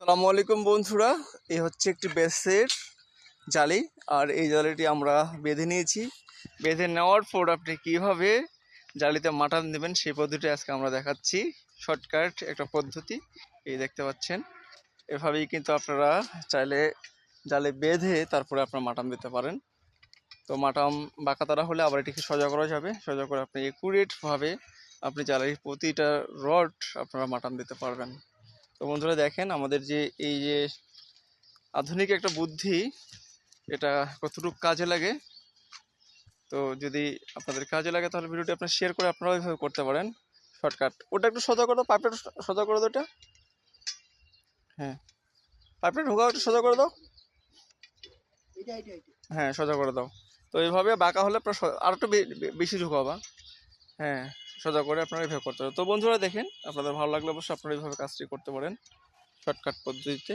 আসসালামু আলাইকুম বন্ধুরা এই হচ্ছে একটি বেসের জালি, আর এই জালিটি আমরা বেঁধে নিয়েছি। বেঁধে নেওয়ার পর আপনি কীভাবে জালিতে মাটান দেবেন সেই পদ্ধতি আজকে আমরা দেখাচ্ছি। শর্টকাট একটা পদ্ধতি, এই দেখতে পাচ্ছেন। এভাবেই কিন্তু আপনারা চাইলে জালে বেঁধে তারপরে আপনারা মাটান দিতে পারেন। তো মাটাম বাঁকাতারা হলে আবার এটিকে সোজা করা যাবে। সোজা করে আপনি একুরেটভাবে আপনি জালের প্রতিটা রড আপনারা মাটান দিতে পারবেন। তো বন্ধুরা দেখেন আমাদের যে এই যে আধুনিক একটা বুদ্ধি এটা কতটুকু কাজে লাগে? তো যদি আপনাদের কাজে লাগে তাহলে ভিডিওটি আপনার শেয়ার করে আপনারা ওইভাবে করতে পারেন। শর্টকাট ওটা একটু সোজা করে দাও পাইপটা একটু সোজা করে দাও ওটা হ্যাঁ। পাইপটা ঢোকাও একটু সোজা করে দাও। হ্যাঁ সোজা করে দাও। তো এইভাবে বাঁকা হলে আর একটু বেশি ঢুকাবা হ্যাঁ সোজা করে আপনারা এভাবে করতে হবে তো বন্ধুরা দেখেন, আপনাদের ভালো লাগলে অবশ্যই আপনারা এইভাবে কাজটি করতে পারেন। শর্টকাট পদ্ধতিতে।